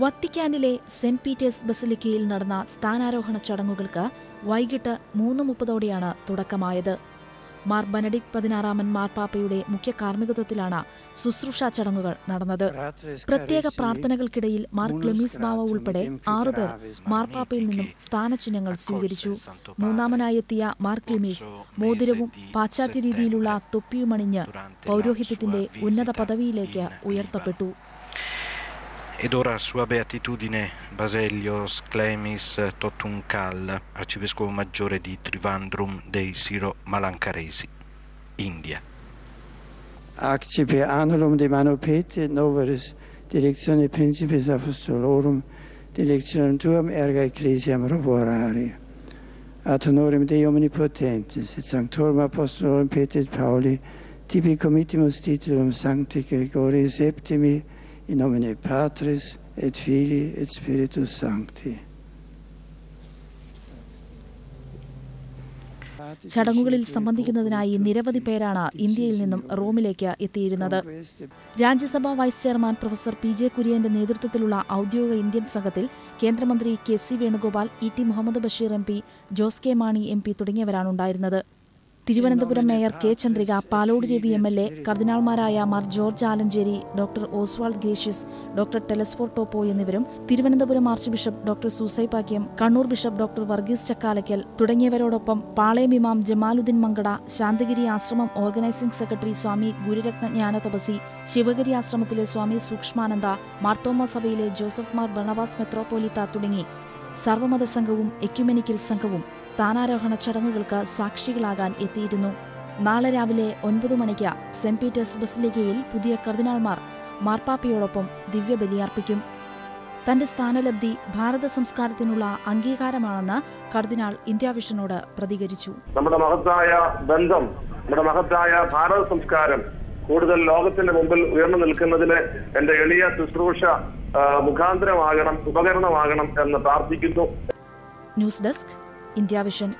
വത്തിക്കാനിലെ saint Peter's ബസിലിക്കയിൽ നടന്ന സ്ഥാനാരോഹണ ചടങ്ങുകൾക്ക് വൈകിട്ട് മൂന്ന് മുപ്പതോടെയാണ് തുടക്കമായത്. മാർ ബനഡിക് പതിനാറാമൻ മാർപ്പാപ്പയുടെ മുഖ്യ കാർമ്മികത്വത്തിലാണ് ശുശ്രൂഷാ ചടങ്ങുകൾ നടന്നത്. പ്രത്യേക പ്രാർത്ഥനകൾക്കിടയിൽ മാർ ക്ലെമീസ് ബാവ ഉൾപ്പെടെ ആറുപേർ മാർപ്പാപ്പയിൽ നിന്നും സ്ഥാനചിഹ്നങ്ങൾ സ്വീകരിച്ചു. മൂന്നാമനായെത്തിയ മാർ ക്ലെമീസ് മോതിരവും പാശ്ചാത്യ രീതിയിലുള്ള തൊപ്പിയുമണിഞ്ഞ് പൗരോഹിത്യത്തിന്റെ ഉന്നത പദവിയിലേക്ക് ഉയർത്തപ്പെട്ടു. Ed ora Sua Beatitudine Baselios Clemis Totuncal, arcivescovo maggiore di Trivandrum dei Siro Malancaresi, India. Accipe annulum de mano pete noveris directione principes apostolorum directionem tuam erga ecclesiam roborare. Ad honorem Dei omnipotentis et sanctorum apostolorum Peter et Pauli tibi committimus titulum Sancti Gregorii septimi in nomine Patris et Filii et Spiritus Sancti. ചടങ്ങുകളിൽ സംബന്ധിക്കുന്നതിനായി നിരവധി പേരാണ് ഇന്ത്യയിൽ നിന്നും റോമിലേക്ക് എത്തിയിരുന്നത് Rajya Sabha vice chairman professor P J കുര്യന്റെ നേതൃത്വത്തിലുള്ള ഔദ്യോഗിക Indian സംഘത്തിൽ കേന്ദ്രമന്ത്രി K C Venugopal E T Muhammad Basheer M P Jose K Mani M P തുടങ്ങിയവരാണുണ്ടായിരുന്നത് Thiruvananthapuram mayor K Chandrika Palode Ravi M L A കർദിനാൾമാരായ Mar George Alencherry doctor Oswald gracious doctor ടെലസ്ഫോർ Toppo എന്നിവരും Thiruvananthapuram archbishop doctor Soosa Pakiam Kannur bishop doctor Varghese Chakkalakal തുടങ്ങിയവരോടൊപ്പം Palayam ഇമാം ജമാലുദ്ദീൻ മങ്കട ശാന്തഗിരി ആശ്രമം organising secretary സ്വാമി ഗുരുരത്ന ജ്ഞാന തപസി ശിവഗിരി ആശ്രമത്തിലെ സ്വാമി സൂക്ഷ്മാനന്ദ മാർത്തോമ സഭയിലെ Joseph Mar ബണവാസ് Metropolitha തുടങ്ങി. സർവമത സംഘവും ecumenical സംഘവും സ്ഥാനാരോഹണ ചടങ്ങുകൾക്ക് സാക്ഷികളാകാൻ എത്തിയിരുന്നു. നാളെ രാവിലെ ഒൻപത് മണിക്ക് സെന്റ് പീറ്റേഴ്സ് ബസിലിക്കയിൽ പുതിയ കർദിനാൾമാർ മാർപ്പാപ്പയോടൊപ്പം ദിവ്യബലിയർപ്പിക്കും തന്റെ സ്ഥാനലബ്ധി ഭാരത സംസ്കാരത്തിനുള്ള അംഗീകാരമാണെന്ന് കർദിനാൾ ഇന്ത്യാവിഷനോട് പ്രതികരിച്ചു. നമ്മുടെ മഹത്തായ ബന്ധം നമ്മുടെ മഹത്തായ ഭാരത സംസ്കാരം കൂടുതൽ ലോകത്തിന്റെ മുമ്പിൽ ഉയർന്നു നിൽക്കുന്നതിന് എന്റെ എളിയ ശുശ്രൂഷ മുഖാന്തരമാകണം ഉപകരണമാകണം എന്ന് പ്രാർത്ഥിക്കുന്നു. News desk Indiavision